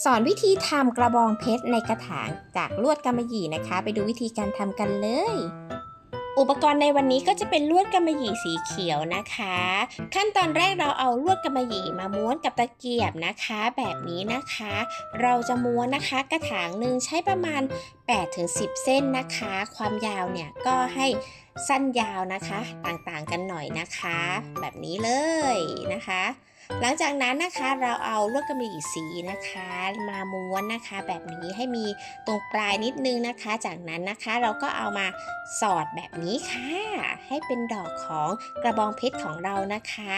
สอนวิธีทำกระบองเพชรในกระถางจากลวดกำมะหยี่นะคะ ไปดูวิธีการทำกันเลย อุปกรณ์ในวันนี้ก็จะเป็นลวดกำมะหยี่สีเขียวนะคะ ขั้นตอนแรกเราเอาลวดกำมะหยี่มาม้วนกับตะเกียบนะคะ แบบนี้นะคะ เราจะม้วนนะคะ กระถางหนึ่งใช้ประมาณ 8-10 เส้นนะคะ ความยาวเนี่ยก็ให้สั้นยาวนะคะ ต่างๆกันหน่อยนะคะ แบบนี้เลยนะคะ หลังจากนั้นนะคะเราเอาลวดกำมะหยี่สีนะคะ มาม้วนนะคะ แบบนี้ให้มีตรงปลายนิดนึงนะคะ จากนั้นนะคะเราก็เอามาสอดแบบนี้ค่ะ ให้เป็นดอกของกระบองเพชรของเรานะคะ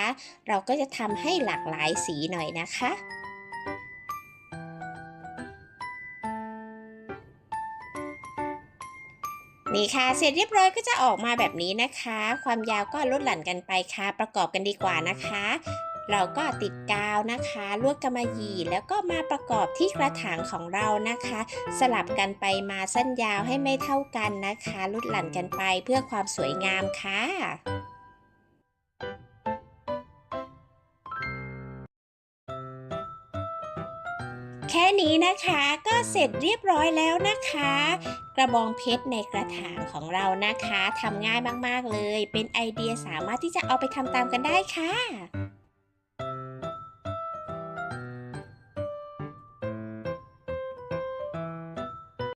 เราก็จะทำให้หลากหลายสีหน่อยนะคะนี่ค่ะ เสร็จเรียบร้อยก็จะออกมาแบบนี้นะคะ ความยาวก็ลดหลั่นกันไปค่ะ ประกอบกันดีกว่านะคะ เราก็ติดกาวนะคะ ลวดกำมะหยี่แล้วก็มาประกอบที่กระถางของเรานะคะ สลับกันไปมาสั้นยาวให้ไม่เท่ากันนะคะลดหลั่นกันไปเพื่อความสวยงามค่ะแค่นี้นะคะก็เสร็จเรียบร้อยแล้วนะคะ กระบองเพชรในกระถางของเรานะคะทำง่ายมาก ๆ เลย เป็นไอเดียสามารถที่จะเอาไปทำตามกันได้ค่ะ